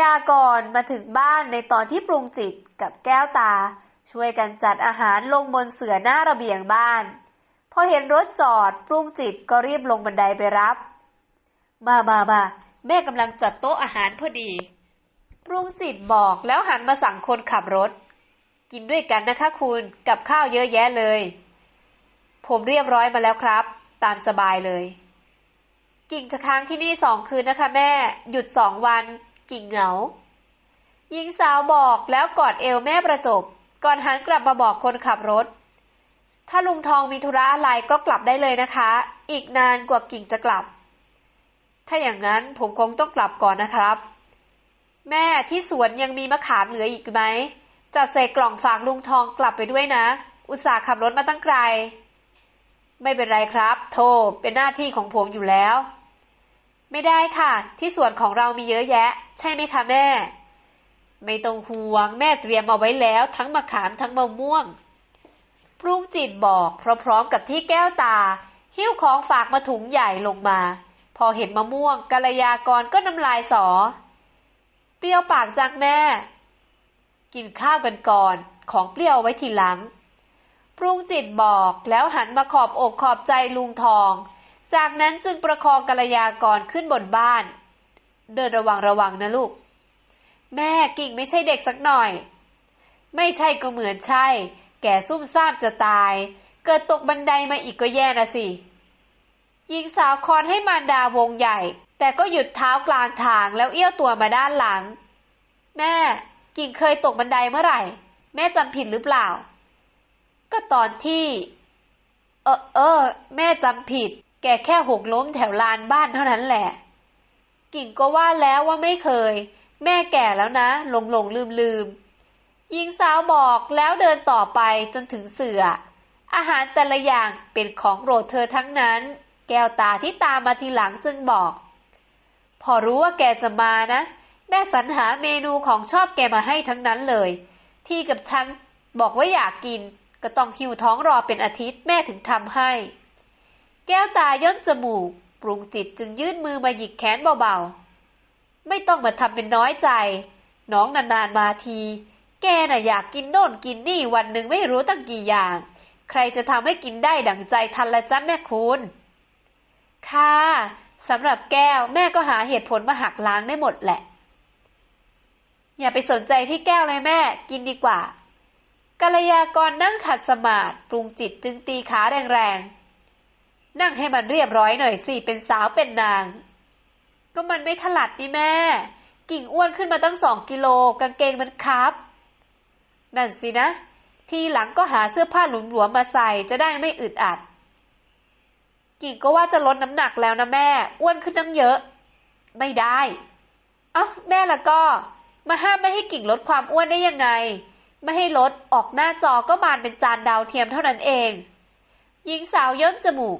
ยากรมาถึงบ้านในตอนที่ปรุงจิตกับแก้วตา ช่วยกันจัดอาหารลงบนเสื่อหน้าระเบียงบ้าน พอเห็นรถจอดปรุงจิตก็รีบลงบันไดไปรับ มามามาแม่กำลังจัดโต๊ะอาหารพอดี ปรุงจิตบอกแล้วหันมาสั่งคนขับรถ กินด้วยกันนะคะคุณกับข้าวเยอะแยะเลย ผมเรียบร้อยมาแล้วครับ ตามสบายเลย กิ่งจะค้างที่นี่สองคืนนะคะแม่ หยุดสองวัน กิ่งเหงา หญิงสาวบอกแล้วกอดเอวแม่ประจบ ก่อนหันกลับมาบอกคนขับรถ ถ้าลุงทองมีธุระอะไรก็กลับได้เลยนะคะ อีกนานกว่ากิ่งจะกลับ ถ้าอย่างนั้นผมคงต้องกลับก่อนนะครับ แม่ที่สวนยังมีมะขามเหลืออีกไหมจัดใส่กล่องฝากลุงทองกลับไปด้วยนะ อุตส่าห์ขับรถมาตั้งไกล ไม่เป็นไรครับ โทเป็นหน้าที่ของผมอยู่แล้ว ไม่ได้ค่ะ ที่สวนของเรามีเยอะแยะ ใช่ไหมคะแม่ ไม่ต้องห่วงแม่เตรียมเอาไว้แล้ว ทั้งมะขามทั้งมะม่วงปรุงจิตบอกพร้อมๆกับที่แก้วตา หิ้วของฝากมาถุงใหญ่ลงมา พอเห็นมะม่วงกัลยากรก็น้ำลายสอ เปรี้ยวปากจากแม่ กินข้าวกันก่อน ของเปรี้ยวไว้ทีหลัง ปรุงจิตบอกแล้วหันมาขอบอกขอบใจลุงทอง จากนั้นจึงประคองกัลยากรขึ้นบนบ้าน เดินระวังระวังนะลูก แม่กิ่งไม่ใช่เด็กสักหน่อย ไม่ใช่ก็เหมือนใช่ แก่ซุ่มซ่ามจะตาย เกิดตกบันไดมาอีกก็แย่นะสิหญิงสาวคอนให้มารดาวงใหญ่ แต่ก็หยุดเท้ากลางทางแล้วเอี้ยวตัวมาด้านหลัง แม่ กิ่งเคยตกบันไดเมื่อไหร่ แม่จำผิดหรือเปล่า ก็ตอนที่ เออเออ แม่จำผิด กแค่หกล้มแถวลานบ้านเท่านั้นแหละ กิ่งก็ว่าแล้วว่าไม่เคย แม่แก่แล้วนะ หลงหลงลืมลืมหญิงสาวบอกแล้วเดินต่อไปจนถึงเสือ อาหารแต่ละอย่างเป็นของโปรดเธอทั้งนั้น แก้วตาที่ตามมาทีหลังจึงบอก พอรู้ว่าแกจะมานะ แม่สรรหาเมนูของชอบแกมาให้ทั้งนั้นเลย ที่กับฉันบอกว่าอยากกิน ก็ต้องหิวท้องรอเป็นอาทิตย์แม่ถึงทำให้ แก้วตาย่นจมูก ปรุงจิตจึงยื่นมือมาหยิกแขนเบาๆ ไม่ต้องมาทำเป็นน้อยใจ น้องนานๆมาที แกน่ะอยากกินโน่นกินนี่วันหนึ่งไม่รู้ตั้งกี่อย่าง ใครจะทำให้กินได้ดั่งใจทันละจ้ะแม่คุณ ค่ะสำหรับแก้วแม่ก็หาเหตุผลมาหักล้างได้หมดแหละ อย่าไปสนใจที่แก้วเลยแม่ กินดีกว่ากัลยากรนั่งขัดสมาธิปรุงจิตจึงตีขาแรงๆ นั่งให้มันเรียบร้อยหน่อยสิ เป็นสาวเป็นนาง ก็มันไม่ถลัดนี่แม่ กิ่งอ้วนขึ้นมาตั้งสองกิโลกางเกงมันคับ นั่นสินะ ทีหลังก็หาเสื้อผ้าหลวมๆมาใส่จะได้ไม่อึดอัด กิ่งก็ว่าจะลดน้ำหนักแล้วนะแม่ อ้วนขึ้นตั้งเยอะ ไม่ได้เอ้าแม่ละก็ มาห้ามไม่ให้กิ่งลดความอ้วนได้ยังไง ไม่ให้ลดออกหน้าจอก็บานเป็นจานดาวเทียมเท่านั้นเอง หญิงสาวย่นจมูก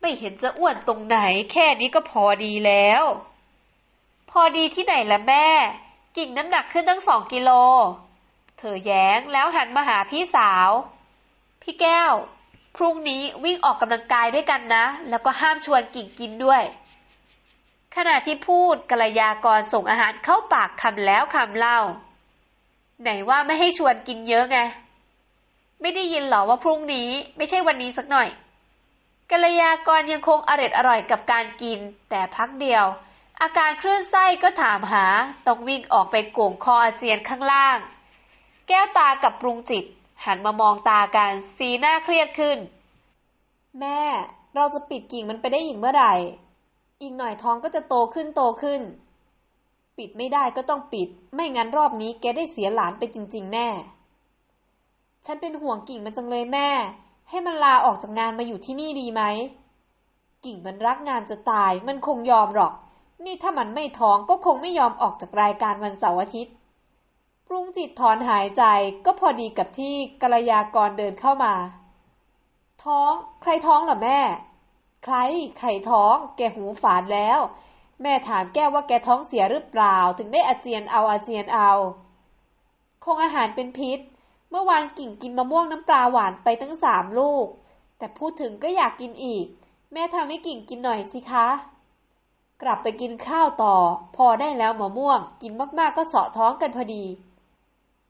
ไม่เห็นจะอ้วนตรงไหน แค่นี้ก็พอดีแล้ว พอดีที่ไหนละแม่ กิ่งน้ำหนักขึ้นตั้งสองกิโล เธอแย้งแล้วหันมาหาพี่สาว พี่แก้ว พรุ่งนี้วิ่งออกกำลังกายด้วยกันนะ แล้วก็ห้ามชวนกิ่งกินด้วย ขณะที่พูดกัลยากรส่งอาหารเข้าปากคำแล้วคำเล่า ไหนว่าไม่ให้ชวนกินเยอะไง ไม่ได้ยินหรอว่าพรุ่งนี้ไม่ใช่วันนี้สักหน่อย กัลยากรยังคงอร่อยอร่อยกับการกิน แต่พักเดียว อาการคลื่นไส้ก็ถามหา ต้องวิ่งออกไปโก่งคออาเจียนข้างล่าง แก้วตากับปรุงจิต หันมามองตากันสีหน้าเครียดขึ้น แม่ เราจะปิดกิ่งมันไปได้อีกเมื่อไหร่ อีกหน่อยท้องก็จะโตขึ้นโตขึ้น ปิดไม่ได้ก็ต้องปิด ไม่งั้นรอบนี้แกได้เสียหลานไปจริง ๆ แน่ ฉันเป็นห่วงกิ่งมันจังเลยแม่ ให้มันลาออกจากงานมาอยู่ที่นี่ดีไหม กิ่งมันรักงานจะตาย มันคงยอมหรอก นี่ถ้ามันไม่ท้องก็คงไม่ยอมออกจากรายการวันเสาร์อาทิตย์ปรุงจิตถอนหายใจก็พอดีกับที่กัลยากรเดินเข้ามา ท้อง ใครท้องหรอแม่ ใคร ไข่ท้อง แกหูฝาดแล้ว แม่ถามแก้วว่าแกท้องเสียหรือเปล่า ถึงได้อาเจียนเอาอาเจียนเอา คงอาหารเป็นพิษ เมื่อวานกิ่งกินมะม่วงน้ำปลาหวานไปตั้งสามลูก แต่พูดถึงก็อยากกินอีก แม่ทำให้กิ่งกินหน่อยสิคะ กลับไปกินข้าวต่อ พอได้แล้วมะม่วง กินมากๆก็เสาะท้องกันพอดี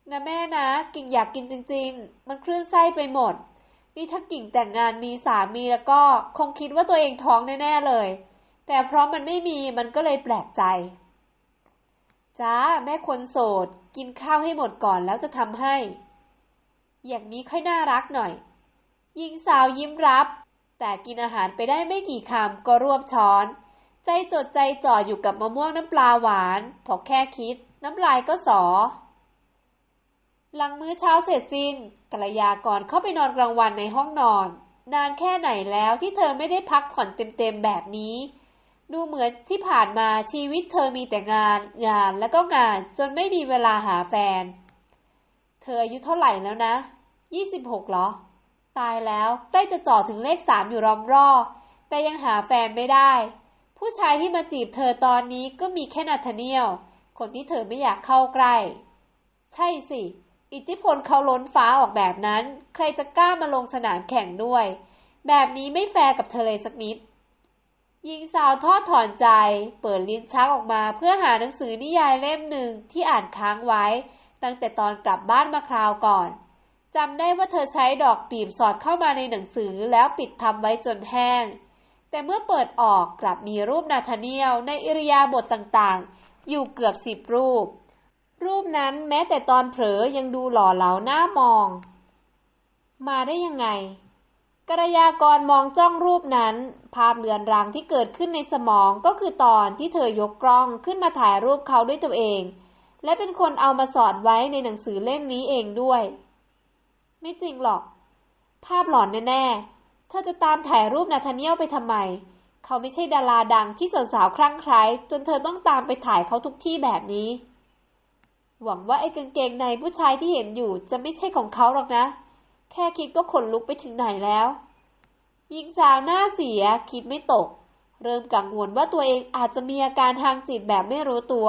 นะแม่นะ กิ่งอยากกินจริง ๆ มันคลื่นไส้ไปหมด นี่ถ้ากิ่งแต่งงานมีสามีแล้วก็คงคิดว่าตัวเองท้องแน่ๆเลย แต่เพราะมันไม่มีมันก็เลยแปลกใจจ้าแม่คนโสด กินข้าวให้หมดก่อนแล้วจะทำให้ อย่างนี้ค่อยน่ารักหน่อย หญิงสาวยิ้มรับ แต่กินอาหารไปได้ไม่กี่คำก็รวบช้อน ใจจดใจจ่ออยู่กับมะม่วงน้ำปลาหวาน พอแค่คิด น้ำลายก็สอ หลังมื้อเช้าเสร็จสิ้นกัลยากรเข้าไปนอนกลางวันในห้องนอน นานแค่ไหนแล้วที่เธอไม่ได้พักผ่อนเต็มๆแบบนี้ดูเหมือนที่ผ่านมาชีวิตเธอมีแต่งาน งานแล้วก็งานจนไม่มีเวลาหาแฟน เธออายุเท่าไหร่แล้วนะยี่สิบหกเหรอ ตายแล้วใกล้จะจ่อถึงเลขสามอยู่รอมรอแต่ยังหาแฟนไม่ได้ ผู้ชายที่มาจีบเธอตอนนี้ก็มีแค่นาธาเนียลคนที่เธอไม่อยากเข้าใกล้ ใช่สิ อิทธิพลเขาล้นฟ้าออกแบบนั้น ใครจะกล้ามาลงสนามแข่งด้วย แบบนี้ไม่แฟร์กับเธอเลยสักนิดหญิงสาวทอดถอนใจ เปิดลิ้นชักออกมาเพื่อหาหนังสือนิยายเล่มหนึ่งที่อ่านค้างไว้ ตั้งแต่ตอนกลับบ้านมาคราวก่อนจำได้ว่าเธอใช้ดอกปีบสอดเข้ามาในหนังสือแล้วปิดทับไว้จนแห้ง แต่เมื่อเปิดออกกลับมีรูปนาธาเนียลในอิริยาบถต่างๆ อยู่เกือบสิบรูป รูปนั้นแม้แต่ตอนเผลอยังดูหล่อเหลาหน้ามอง มาได้ยังไงกระยากรมองจ้องรูปนั้น ภาพเลือนรางที่เกิดขึ้นในสมองก็คือตอนที่เธอยกกล้องขึ้นมาถ่ายรูปเขาด้วยตัวเอง และเป็นคนเอามาสอดไว้ในหนังสือเล่มนี้เองด้วย ไม่จริงหรอก ภาพหลอนแน่ๆเธอจะตามถ่ายรูปนาธาเนียลไปทำไม เขาไม่ใช่ดาราดังที่สาวๆคลั่งไคล้จนเธอต้องตามไปถ่ายเขาทุกที่แบบนี้ หวังว่าไอ้กางเกงในผู้ชายที่เห็นอยู่จะไม่ใช่ของเขาหรอกนะ แค่คิดก็ขนลุกไปถึงไหนแล้วหญิงสาวหน้าเสียคิดไม่ตก เริ่มกังวลว่าตัวเองอาจจะมีอาการทางจิตแบบไม่รู้ตัว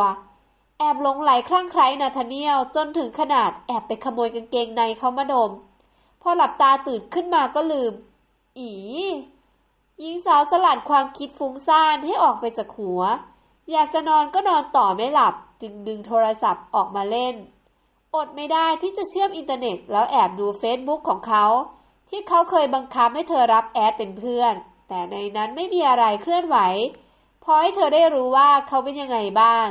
อบหลงไหลคลั่งไคล้นาธาเนียลจนถึงขนาดแอบไปขโมยกางเกงในเขามาดม พอหลับตาตื่นขึ้นมาก็ลืม อีหญิงสาวสลัดความคิดฟุ้งซ่านให้ออกไปจากหัว อยากจะนอนก็นอนต่อไม่หลับ จึงดึงโทรศัพท์ออกมาเล่น อดไม่ได้ที่จะเชื่อมอินเทอร์เน็ต แล้วแอบดูเฟซบุ๊กของเขา ที่เขาเคยบังคับให้เธอรับแอดเป็นเพื่อน แต่ในนั้นไม่มีอะไรเคลื่อนไหวพอให้เธอได้รู้ว่าเขาเป็นยังไงบ้าง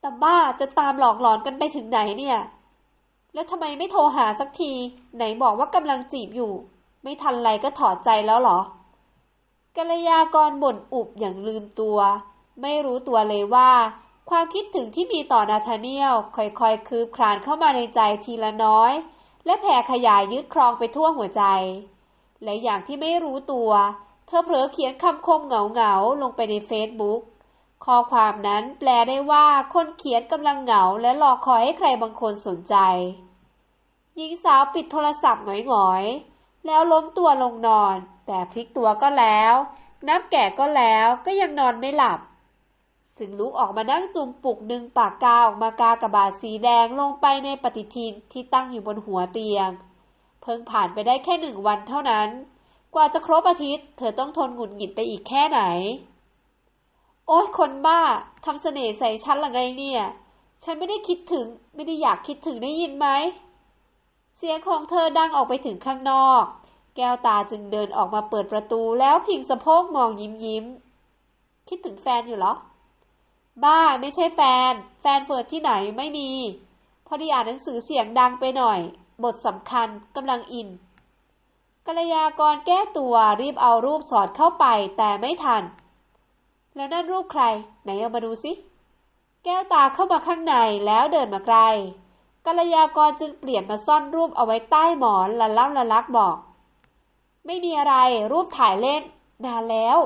แต่บ้าจะตามหลอกหลอนกันไปถึงไหนเนี่ย แล้วทำไมไม่โทรหาสักที ไหนบอกว่ากำลังจีบอยู่ ไม่ทันไรก็ถอดใจแล้วหรอกัลยากรบ่นอุบอย่างลืมตัว ไม่รู้ตัวเลยว่า ความคิดถึงที่มีต่อนาธาเนียลค่อยๆ คืบคลานเข้ามาในใจทีละน้อย และแผ่ขยายยึดครองไปทั่วหัวใจ และอย่างที่ไม่รู้ตัว เธอเผลอเขียนคำคมเหงาๆลงไปในเฟซบุ๊ก ข้อความนั้นแปลได้ว่าคนเขียนกำลังเหงาและรอคอยให้ใครบางคนสนใจ หญิงสาวปิดโทรศัพท์หงอยๆ แล้วล้มตัวลงนอน แต่พลิกตัวก็แล้วนับแก่ก็แล้วก็ยังนอนไม่หลับ จึงลุกออกมานั่งจุ่มปลุกดึงปากกาออกมากากระบาดสีแดงลงไปในปฏิทินที่ตั้งอยู่บนหัวเตียง เพิ่งผ่านไปได้แค่หนึ่งวันเท่านั้น กว่าจะครบอาทิตย์ เธอต้องทนหงุดหงิดไปอีกแค่ไหน โอ๊ยคนบ้าทำเสน่ห์ใส่ฉันละไงเนี่ย ฉันไม่ได้คิดถึง ไม่ได้อยากคิดถึงได้ยินไหม เสียงของเธอดังออกไปถึงข้างนอก แก้วตาจึงเดินออกมาเปิดประตูแล้วพิงสะโพกมองยิ้มยิ้ม คิดถึงแฟนอยู่เหรอ บ้าไม่ใช่แฟน แฟนเฟิร์ดที่ไหนไม่มี พอดีอ่านหนังสือเสียงดังไปหน่อย บทสำคัญกำลังอินกัลยากรแก้ตัวรีบเอารูปสอดเข้าไปแต่ไม่ทัน แล้วนั่นรูปใคร ไหนเอามาดูสิแก้วตาเข้ามาข้างในแล้วเดินมาไกลกัลยากรจึงเปลี่ยนมาซ่อนรูปเอาไว้ใต้หมอนละล่ำละลักบอก ไม่มีอะไรรูปถ่ายเล่นนานแล้ว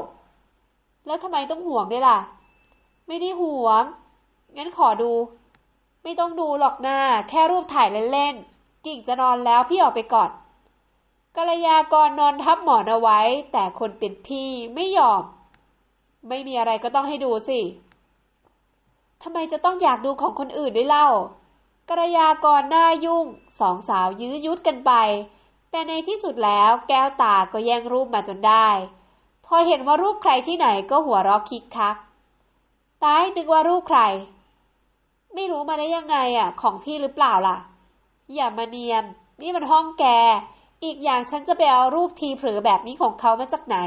แล้วทำไมต้องห่วงด้วยล่ะ ไม่ได้ห่วง งั้นขอดู ไม่ต้องดูหรอกนาแค่รูปถ่ายเล่นๆ กิ่งจะนอนแล้วพี่ออกไปก่อนกัลยากรนอนทับหมอนเอาไว้ แต่คนเป็นพี่ไม่ยอม ไม่มีอะไรก็ต้องให้ดูสิทำไมจะต้องอยากดูของคนอื่นด้วยเล่ากัลยากรหน้ายุ่งสองสาวยื้อยุดกันไป แต่ในที่สุดแล้วแก้วตาก็แย่งรูปมาจนได้ พอเห็นว่ารูปใครที่ไหนก็หัวเราะคิกคักตายนึกว่ารูปใคร ไม่รู้มาได้ยังไงอะ ของพี่หรือเปล่าล่ะ อย่ามาเนียน นี่มันห้องแก อีกอย่างฉันจะไปเอารูปทีเผลอแบบนี้ของเขามาจากไหน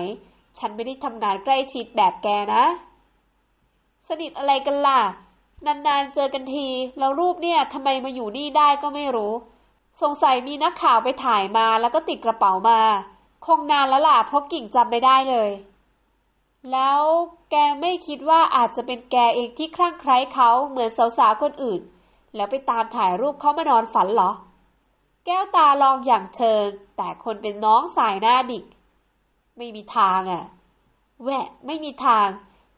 ฉันไม่ได้ทำงานใกล้ชิดแบบแกนะ สนิทอะไรกันล่ะ นานๆเจอกันที แล้วรูปเนี่ยทำไมมาอยู่นี่ได้ก็ไม่รู้ สงสัยมีนักข่าวไปถ่ายมาแล้วก็ติดกระเป๋ามา คงนานแล้วล่ะเพราะกิ่งจำไม่ได้เลย แล้วแกไม่คิดว่าอาจจะเป็นแกเองที่คลั่งไคล้เขาเหมือนสาวๆคนอื่น แล้วไปตามถ่ายรูปเขามานอนฝันเหรอ แก้วตาลองอย่างเชิง แต่คนเป็นน้องสายหน้าดิก ไม่มีทางอะแหวะ ไม่มีทาง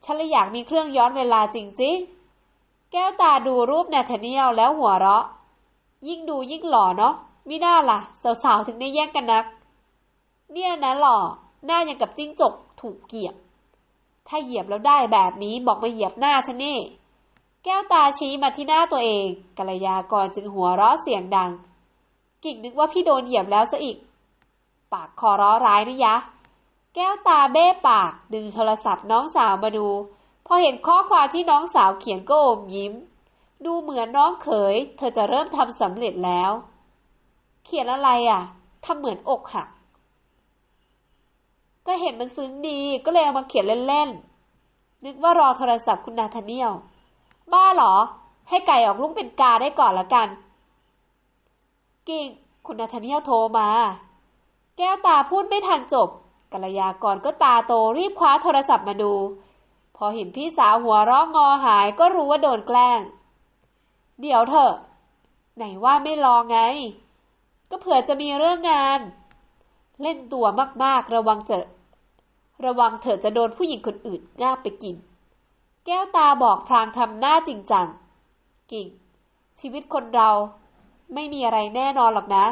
ฉันเลยอยากมีเครื่องย้อนเวลาจริงสิแก้วตาดูรูปแนาธาเนียลแล้วหัวเราะ ยิ่งดูยิ่งหล่อเนาะมิน่าล่ะ สาวๆ ถึงได้แย่งกันนัก เนี่ยนะหล่อ หน้ายังกับจิ้งจกถูกเกียบ ถ้าเหยียบแล้วได้แบบนี้บอกมาเหยียบหน้าฉันนี่ แก้วตาชี้มาที่หน้าตัวเองกัลยากรจึงหัวเราะเสียงดัง กิ่งนึกว่าพี่โดนเหยียบแล้วซะอีก ปากคอร้อร้ายนะยะ แก้วตาเบ้ปาก ดึงโทรศัพท์น้องสาวมาดู พอเห็นข้อความที่น้องสาวเขียนก็อมยิ้ม ดูเหมือนน้องเขย เธอจะเริ่มทำสำเร็จแล้ว เขียนอะไรอะทำเหมือนอกหัก ก็เห็นมันซึ้งดีก็เลยเอามาเขียนเล่นๆ นึกว่ารอโทรศัพท์คุณนาธาเนียลบ้าเหรอ ให้ไก่ออกลูกเป็นกาได้ก่อนละกัน กิ่ง คุณนาธาเนียลโทรมา แก้วตาพูดไม่ทันจบ กัลยากรก็ตาโตรีบคว้าโทรศัพท์มาดู พอเห็นพี่สาวหัวร้องงอหายก็รู้ว่าโดนแกล้ง เดี๋ยวเถอะ ไหนว่าไม่รอไง ก็เผื่อจะมีเรื่องงาน เล่นตัวมากๆ ระวังเจอระวังเถอจะโดนผู้หญิงคนอื่นง่าไปกิน แก้วตาบอกพรางทำหน้าจริงจัง กิ่ง ชีวิตคนเราไม่มีอะไรแน่นอนหรอกนะ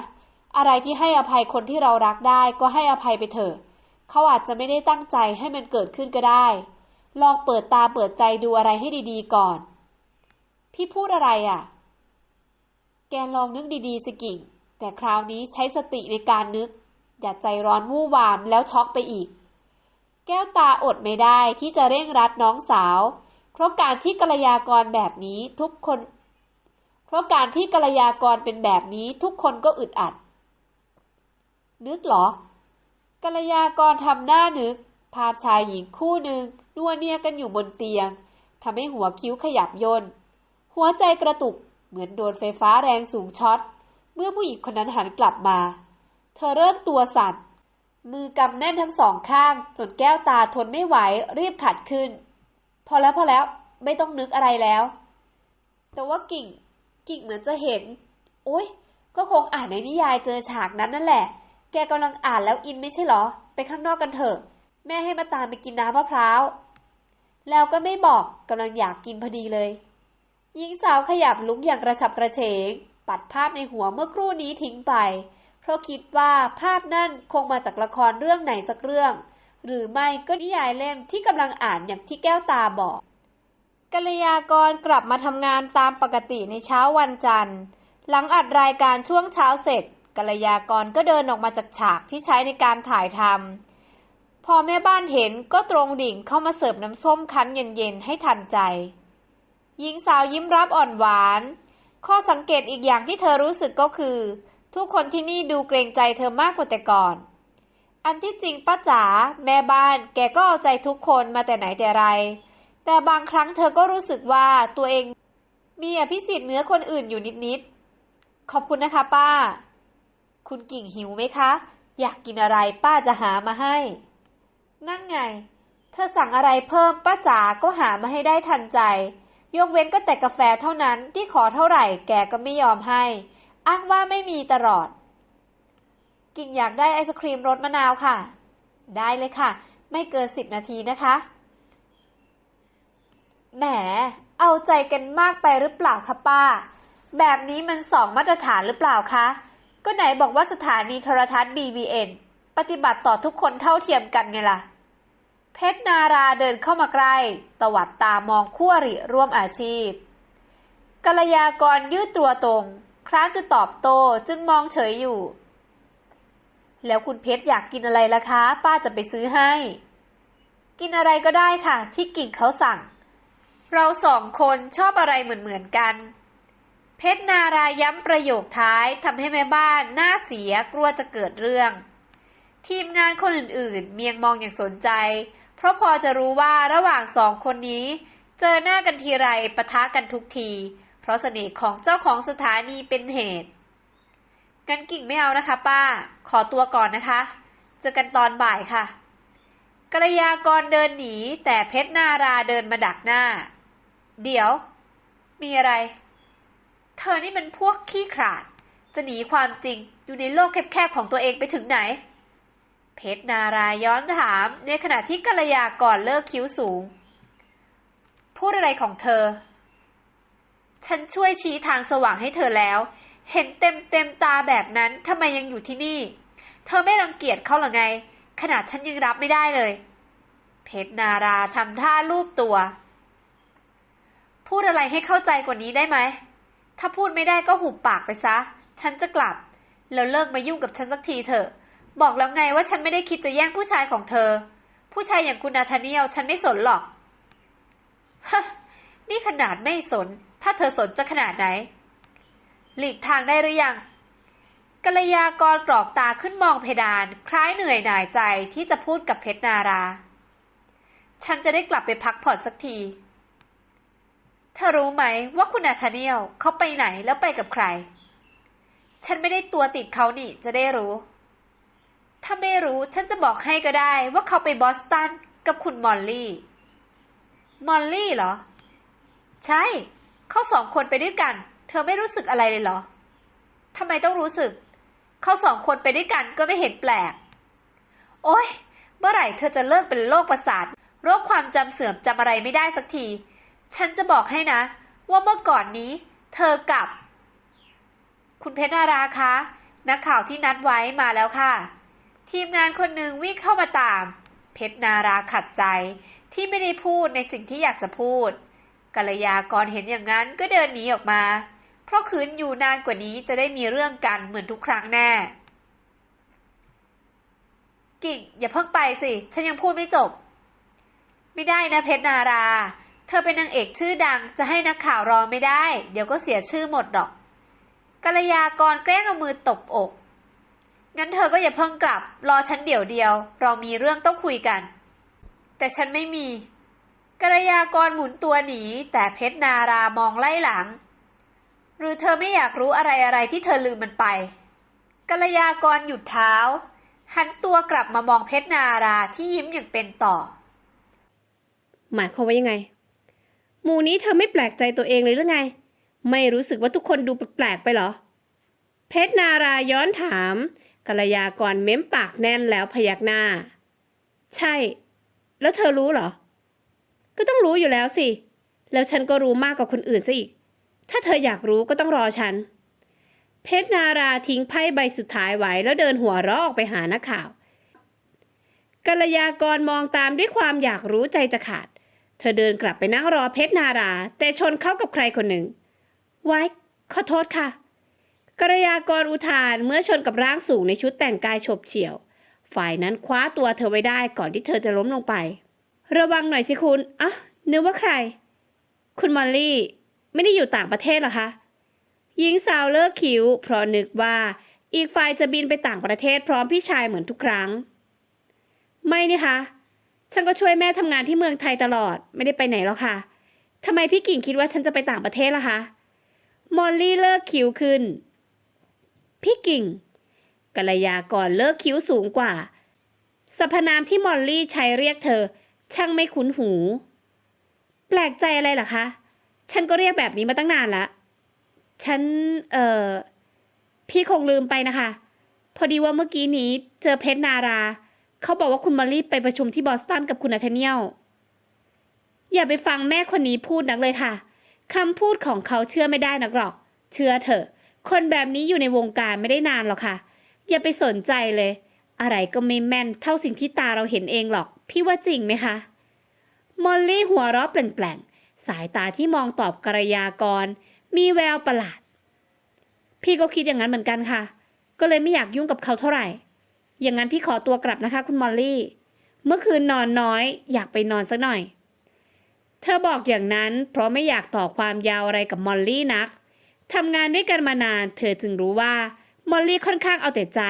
อะไรที่ให้อภัยคนที่เรารักได้ก็ให้อภัยไปเถอะ เขาอาจจะไม่ได้ตั้งใจให้มันเกิดขึ้นก็ได้ ลองเปิดตาเปิดใจดูอะไรให้ดีๆก่อน พี่พูดอะไรอะ แกลองนึกดีๆสิกิ่ง แต่คราวนี้ใช้สติในการนึก อย่าใจร้อนวู่วามแล้วช็อกไปอีก แก้วตาอดไม่ได้ที่จะเร่งรัดน้องสาว เพราะการที่กัลยากรแบบนี้ทุกคน เพราะการที่กัลยากรเป็นแบบนี้ทุกคนก็อึดอัด นึกเหรอ กัลยากรทำหน้านึก ภาพชายหญิงคู่หนึ่งนัวเนียกันอยู่บนเตียงทำให้หัวคิ้วขยับยนหัวใจกระตุกเหมือนโดนไฟฟ้าแรงสูงช็อต เมื่อผู้หญิงคนนั้นหันกลับมา เธอเริ่มตัวสั่นมือกำแน่นทั้งสองข้าง จนแก้วตาทนไม่ไหวรีบขัดขึ้น พอแล้วพอแล้วไม่ต้องนึกอะไรแล้ว แต่ว่ากิ่ง กิ่งเหมือนจะเห็นโอ๊ย ก็คงอ่านในนิยายเจอฉากนั้นนั่นแหละ แกกำลังอ่านแล้วอินไม่ใช่เหรอ ไปข้างนอกกันเถอะ แม่ให้มาตามไปกินน้ำมะพร้าว แล้วก็ไม่บอกกำลังอยากกินพอดีเลย หญิงสาวขยับลุกอย่างกระฉับกระเฉง ปัดภาพในหัวเมื่อครู่นี้ทิ้งไป เพราะคิดว่าภาพนั่นคงมาจากละครเรื่องไหนสักเรื่อง หรือไม่ก็นิยายเล่มที่กำลังอ่านอย่างที่แก้วตาบอกกัลยากรกลับมาทำงานตามปกติในเช้าวันจันทร์ หลังอัดรายการช่วงเช้าเสร็จ กัลยากรก็เดินออกมาจากฉากที่ใช้ในการถ่ายทำพอแม่บ้านเห็นก็ตรงดิ่งเข้ามาเสิร์ฟน้ำส้มคั้นเย็นๆให้ทันใจ หญิงสาวยิ้มรับอ่อนหวาน ข้อสังเกตอีกอย่างที่เธอรู้สึกก็คือ ทุกคนที่นี่ดูเกรงใจเธอมากกว่าแต่ก่อน อันที่จริงป้าจ๋าแม่บ้านแกก็เอาใจทุกคนมาแต่ไหนแต่ไร แต่บางครั้งเธอก็รู้สึกว่าตัวเองมีอภิสิทธิ์เหนือคนอื่นอยู่นิดๆขอบคุณนะคะป้า คุณกิ่งหิวไหมคะ อยากกินอะไรป้าจะหามาให้ นั่นไง เธอสั่งอะไรเพิ่มป้าจ๋าก็หามาให้ได้ทันใจ ยกเว้นก็แต่กาแฟเท่านั้นที่ขอเท่าไหร่แกก็ไม่ยอมให้ อ้างว่าไม่มีตลอด กิ่งอยากได้ไอศครีมรสมะนาวค่ะ ได้เลยค่ะ ไม่เกินสิบนาทีนะคะ แหม เอาใจกันมากไปหรือเปล่าคะป้า แบบนี้มันสองมาตรฐานหรือเปล่าคะ ก็ไหนบอกว่าสถานีโทรทัศน์ BBN ปฏิบัติต่อทุกคนเท่าเทียมกันไงล่ะ เพชรนาราเดินเข้ามาใกล้ ตวัดตามองคู่อริร่วมอาชีพกัลยากรยืดตัวตรง คร้านจะตอบโต้จึงมองเฉยอยู่ แล้วคุณเพชรอยากกินอะไรล่ะคะ ป้าจะไปซื้อให้ กินอะไรก็ได้ค่ะ ที่กิ่งเขาสั่ง เราสองคนชอบอะไรเหมือนๆกัน เพชรนาราย้ำประโยคท้ายทำให้แม่บ้านหน้าเสียกลัวจะเกิดเรื่อง ทีมงานคนอื่นๆ เมียงมองอย่างสนใจ เพราะพอจะรู้ว่าระหว่างสองคนนี้ เจอหน้ากันทีไรปะทะกันทุกที เพราะเสน่ห์ของเจ้าของสถานีเป็นเหตุงั้นกิ่งไม่เอานะคะ ป้า ขอตัวก่อนนะคะ เจอกันตอนบ่ายค่ะกัลยากรเดินหนีแต่เพชรนาราเดินมาดักหน้า เดี๋ยว มีอะไร เธอนี่มันพวกขี้ขลาด จะหนีความจริงอยู่ในโลกแคบๆของตัวเองไปถึงไหน เพชรนาราย้อนถามในขณะที่กัลยากรเลิกคิ้วสูง พูดอะไรของเธอ ฉันช่วยชี้ทางสว่างให้เธอแล้ว เห็นเต็มเต็มๆตาแบบนั้นทำไมยังอยู่ที่นี่ เธอไม่รังเกียจเขาหรือไง ขนาดฉันยังรับไม่ได้เลย เพชรนาราทำท่ารูปตัว พูดอะไรให้เข้าใจกว่านี้ได้ไหม ถ้าพูดไม่ได้ก็หุบปากไปซะ ฉันจะกลับ แล้วเลิกมายุ่งกับฉันสักทีเถอะ บอกแล้วไงว่าฉันไม่ได้คิดจะแย่งผู้ชายของเธอ ผู้ชายอย่างคุณนาธานียลฉันไม่สนหรอกฮะนี่ขนาดไม่สน ถ้าเธอสนจะขนาดไหน หลีกทางได้หรือยังกัลยากรกรอกตาขึ้นมองเพดาน คล้ายเหนื่อยหน่ายใจที่จะพูดกับเพชรนารา ฉันจะได้กลับไปพักผ่อนสักที เธอรู้ไหมว่าคุณนาธาเนียลเขาไปไหนแล้วไปกับใคร ฉันไม่ได้ตัวติดเขานี่จะได้รู้ ถ้าไม่รู้ฉันจะบอกให้ก็ได้ว่าเขาไปบอสตันกับคุณมอลลี่ มอลลี่เหรอ ใช่ เขาสองคนไปด้วยกัน เธอไม่รู้สึกอะไรเลยเหรอทำไมต้องรู้สึก เขาสองคนไปด้วยกันก็ไม่เห็นแปลก โอ๊ย เมื่อไหร่เธอจะเลิกเป็นโรคประสาท โรคความจำเสื่อมจำอะไรไม่ได้สักที ฉันจะบอกให้นะ ว่าเมื่อก่อนนี้ เธอกับ คุณเพชรนาราคะ นักข่าวที่นัดไว้มาแล้วค่ะ ทีมงานคนหนึ่งวิ่งเข้ามาตาม เพชรนาราขัดใจที่ไม่ได้พูดในสิ่งที่อยากจะพูดกัลยากรเห็นอย่างนั้นก็เดินหนีออกมา เพราะคืนอยู่นานกว่านี้จะได้มีเรื่องกันเหมือนทุกครั้งแน่ กิ่งอย่าเพิ่งไปสิ ฉันยังพูดไม่จบ ไม่ได้นะเพชรนารา เธอเป็นนางเอกชื่อดังจะให้นักข่าวรอไม่ได้ เดี๋ยวก็เสียชื่อหมดหรอกกัลยากรแกล้งเอามือตบอก งั้นเธอก็อย่าเพิ่งกลับ รอฉันเดี๋ยวเดียว เรามีเรื่องต้องคุยกัน แต่ฉันไม่มีกัลยากรหมุนตัวหนี แต่เพชรนารามองไล่หลัง หรือเธอไม่อยากรู้อะไรอะไรที่เธอลืมมันไปกัลยากรหยุดเท้า หันตัวกลับมามองเพชรนาราที่ยิ้มอย่างเป็นต่อ หมายความว่ายังไง หมู่นี้เธอไม่แปลกใจตัวเองเลยหรือไง ไม่รู้สึกว่าทุกคนดูแปลกๆไปเหรอ เพชรนาราย้อนถามกัลยากรเม้มปากแน่นแล้วพยักหน้า ใช่ แล้วเธอรู้เหรอ ก็ต้องรู้อยู่แล้วสิ แล้วฉันก็รู้มากกว่าคนอื่นซะอีก ถ้าเธออยากรู้ก็ต้องรอฉัน เพชรนาราทิ้งไพ่ใบสุดท้ายไว้แล้วเดินหัวเราะออกไปหานักข่าวกัลยากรมองตามด้วยความอยากรู้ใจจะขาด เธอเดินกลับไปนั่งรอเพชรนารา แต่ชนเข้ากับใครคนหนึ่ง ไว้ ขอโทษค่ะกระยากรอุทานเมื่อชนกับร่างสูงในชุดแต่งกายฉบเฉี่ยว ฝ่ายนั้นคว้าตัวเธอไว้ได้ก่อนที่เธอจะล้มลงไป ระวังหน่อยสิคุณอะนึกว่าใคร คุณมอลลี่ ไม่ได้อยู่ต่างประเทศเหรอคะหญิงสาวเลิกคิ้ว เพราะนึกว่าอีกฝ่ายจะบินไปต่างประเทศพร้อมพี่ชายเหมือนทุกครั้ง ไม่นี่คะ ฉันก็ช่วยแม่ทำงานที่เมืองไทยตลอดไม่ได้ไปไหนหรอกค่ะทำไมพี่กิ่งคิดว่าฉันจะไปต่างประเทศล่ะคะมอลลี่เลิกคิ้วขึ้น พี่กิ่งกัลยากรเลิกคิ้วสูงกว่าสรรพนามที่มอลลี่ใช้เรียกเธอ ช่างไม่คุ้นหู แปลกใจอะไรล่ะคะ ฉันก็เรียกแบบนี้มาตั้งนานละ ฉัน เอ่อ พี่คงลืมไปนะคะ พอดีว่าเมื่อกี้นี้เจอเพชรนารา เขาบอกว่าคุณมอลลี่ไปประชุมที่บอสตันกับคุณนาธาเนียล อย่าไปฟังแม่คนนี้พูดนักเลยค่ะคำพูดของเขาเชื่อไม่ได้นักหรอก เชื่อเถอะ คนแบบนี้อยู่ในวงการไม่ได้นานหรอกค่ะ อย่าไปสนใจเลย อะไรก็ไม่แม่นเท่าสิ่งที่ตาเราเห็นเองหรอก พี่ว่าจริงไหมคะ มอลลี่หัวเราะแปลงๆ สายตาที่มองตอบกระยากร มีแววประหลาด พี่ก็คิดอย่างนั้นเหมือนกันค่ะ ก็เลยไม่อยากยุ่งกับเขาเท่าไหร่ อย่างนั้นพี่ขอตัวกลับนะคะ คุณมอลลี่ เมื่อคืนนอนน้อย อยากไปนอนสักหน่อย เธอบอกอย่างนั้น เพราะไม่อยากต่อความยาวอะไรกับมอลลี่นักทำงานด้วยกันมานาน เธอจึงรู้ว่ามอลลี่ค่อนข้างเอาแต่ใจ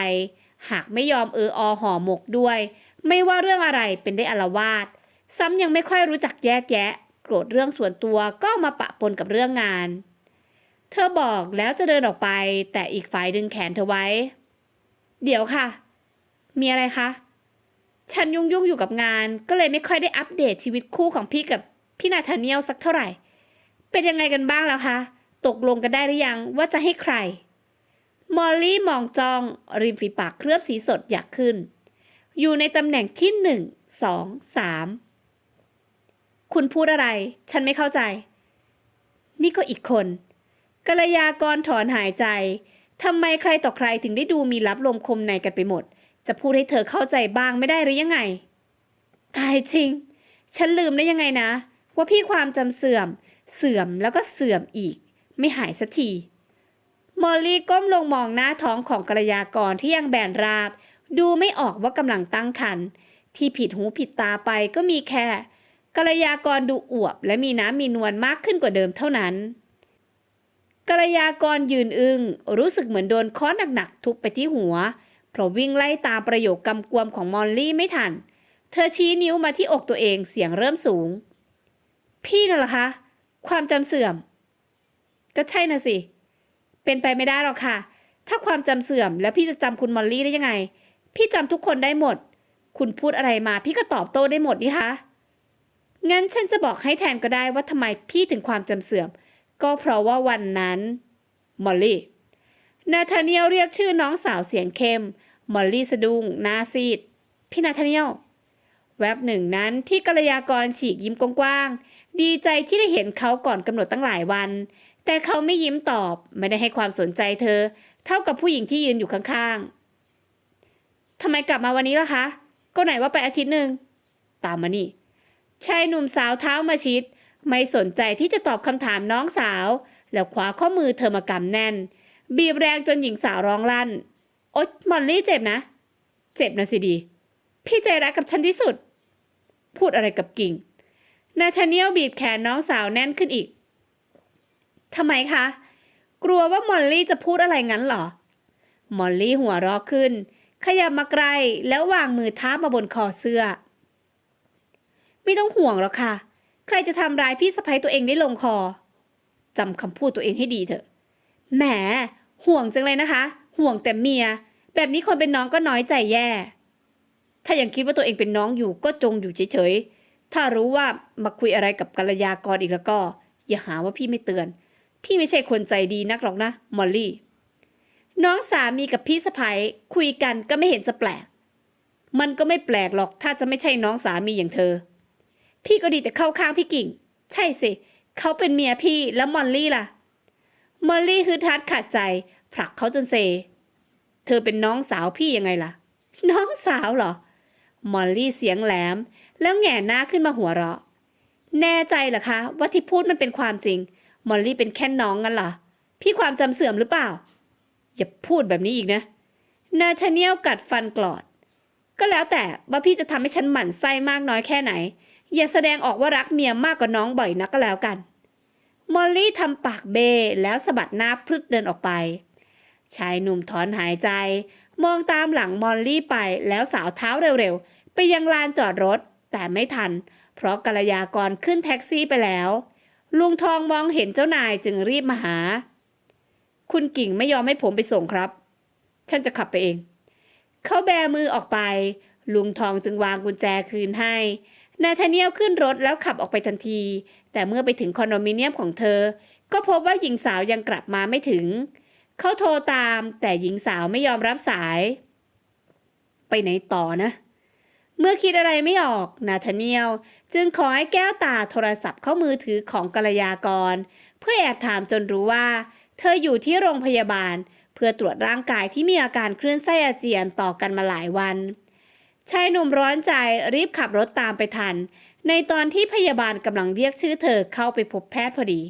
หากไม่ยอมเอออห่อหมกด้วย ไม่ว่าเรื่องอะไรเป็นได้อลาวาสซ้ำยังไม่ค่อยรู้จักแยกแยะ โกรธเรื่องส่วนตัวก็มาปะปนกับเรื่องงาน เธอบอกแล้วจะเดินออกไป แต่อีกฝ่ายดึงแขนเธอไว้ เดี๋ยวค่ะ มีอะไรคะ ฉันยุ่งยุ่งอยู่กับงาน ก็เลยไม่ค่อยได้อัปเดตชีวิตคู่ของพี่กับพี่นาธาเนียลสักเท่าไหร่ เป็นยังไงกันบ้างแล้วคะ ตกลงกันได้หรือยังว่าจะให้ใคร มอลลี่มองจอง ริมฝีปากเคลือบสีสดอยากขึ้น อยู่ในตำแหน่งที่หนึ่งสองสามคุณพูดอะไร ฉันไม่เข้าใจ นี่ก็อีกคนกัลยากรถอนหายใจทำไมใครต่อใครถึงได้ดูมีลับลมคมในกันไปหมด จะพูดให้เธอเข้าใจบ้างไม่ได้หรือยังไง ตายจริง ฉันลืมได้ยังไงนะ ว่าพี่ความจำเสื่อม เสื่อมแล้วก็เสื่อมอีก ไม่หายสักที มอลลี่ก้มลงมองหน้าท้องของกัลยากรที่ยังแบนราบ ดูไม่ออกว่ากำลังตั้งครรภ์ที่ผิดหูผิดตาไปก็มีแค่กัลยากรดูอวบ และมีน้ำมีนวลมากขึ้นกว่าเดิมเท่านั้นกัลยากรยืนอึง้งรู้สึกเหมือนโดนค้อนหนักๆทุบไปที่หัว เพราะวิ่งไล่ตามประโยคกำกวมของมอลลี่ไม่ทัน เธอชี้นิ้วมาที่อกตัวเองเสียงเริ่มสูง พี่น่ะเหรอคะ ความจำเสื่อม ก็ใช่น่ะสิ เป็นไปไม่ได้หรอกค่ะ ถ้าความจำเสื่อมแล้วพี่จะจำคุณมอลลี่ได้ยังไง พี่จำทุกคนได้หมด คุณพูดอะไรมาพี่ก็ตอบโต้ได้หมดนี่คะงั้นฉันจะบอกให้แทนก็ได้ว่าทำไมพี่ถึงความจำเสื่อม ก็เพราะว่าวันนั้น มอลลี่ นาธาเนียลเรียกชื่อน้องสาวเสียงเข้ม มอลลี่สะดุ้งหน้าซีด พี่นาธาเนียลแวบหนึ่งนั้นที่กัลยากรฉีกยิ้มกว้างๆ ดีใจที่ได้เห็นเขาก่อนกำหนดตั้งหลายวัน แต่เขาไม่ยิ้มตอบไม่ได้ให้ความสนใจเธอ เท่ากับผู้หญิงที่ยืนอยู่ข้างๆทำไมกลับมาวันนี้ล่ะคะ ก็ไหนว่าไปอาทิตย์หนึ่ง ตามมานี่ ชายหนุ่มสาวเท้ามาชิด ไม่สนใจที่จะตอบคำถามน้องสาว แล้วคว้าข้อมือเธอมากำแน่น บีบแรงจนหญิงสาวร้องลั่น อ๊ยมอลลี่เจ็บนะ เจ็บนะสิดี พี่ใจรักกับฉันที่สุด พูดอะไรกับกิ่ง นาธาเนียลบีบแขนน้องสาวแน่นขึ้นอีกทำไมคะ กลัวว่ามอลลี่จะพูดอะไรงั้นเหรอ มอลลี่หัวเราะขึ้น ขยับมาไกลแล้ววางมือท้ามาบนคอเสื้อ ไม่ต้องห่วงหรอกค่ะ ใครจะทำร้ายพี่สะใภ้ตัวเองได้ลงคอจำคำพูดตัวเองให้ดีเถอะ แหม ห่วงจังเลยนะคะ ห่วงแต่เมีย แบบนี้คนเป็นน้องก็น้อยใจแย่ ถ้ายังคิดว่าตัวเองเป็นน้องอยู่ก็จงอยู่เฉยๆ ถ้ารู้ว่ามาคุยอะไรกับกัลยากรอีกแล้วก็ อย่าหาว่าพี่ไม่เตือน พี่ไม่ใช่คนใจดีนักหรอกนะ มอลลี่ น้องสามีกับพี่สะพ้ยคุยกันก็ไม่เห็นจะแปลก มันก็ไม่แปลกหรอกถ้าจะไม่ใช่น้องสามีอย่างเธอ พี่ก็ดีแต่เข้าข้างพี่กิ่ง ใช่สิ เขาเป็นเมียพี่แล้วมอลลี่ล่ะ มอลลี่คือทัดขาดใจ ผลักเขาจนเซ เธอเป็นน้องสาวพี่ยังไงล่ะ น้องสาวเหรอ มอลลี่เสียงแหลม แล้วแง่หน้าขึ้นมาหัวเราะ แน่ใจเหรอคะ ว่าที่พูดมันเป็นความจริง มอลลี่เป็นแค่น้องงั้นเหรอ พี่ความจำเสื่อมหรือเปล่า อย่าพูดแบบนี้อีกนะ นาชาเนียลกัดฟันกรอด ก็แล้วแต่ว่าพี่จะทำให้ฉันหมั่นไส้มากน้อยแค่ไหน อย่าแสดงออกว่ารักเมียมากกว่าน้องบ่อยนักก็แล้วกัน มอลลี่ทำปากเบแล้วสะบัดหน้าพรึดเดินออกไป ชายหนุ่มถอนหายใจ มองตามหลังมอลลี่ไปแล้วสาวเท้าเร็วๆ ไปยังลานจอดรถ แต่ไม่ทัน เพราะกัลยากรขึ้นแท็กซี่ไปแล้ว ลุงทองมองเห็นเจ้านายจึงรีบมาหา คุณกิ่งไม่ยอมให้ผมไปส่งครับ ฉันจะขับไปเอง เขาแบมือออกไป ลุงทองจึงวางกุญแจคืนให้นาธาเนียลขึ้นรถแล้วขับออกไปทันที แต่เมื่อไปถึงคอนโดมิเนียมของเธอ ก็พบว่าหญิงสาวยังกลับมาไม่ถึง เขาโทรตามแต่หญิงสาวไม่ยอมรับสาย ไปไหนต่อนะ เมื่อคิดอะไรไม่ออกนาธาเนียลจึงขอให้แก้วตาโทรศัพท์เข้ามือถือของกัลยากร เพื่อแอบถามจนรู้ว่า เธออยู่ที่โรงพยาบาล เพื่อตรวจร่างกายที่มีอาการคลื่นไส้อาเจียนต่อกันมาหลายวันชายหนุ่มร้อนใจรีบขับรถตามไปทัน ในตอนที่พยาบาลกำลังเรียกชื่อเธอเข้าไปพบแพทย์พอดี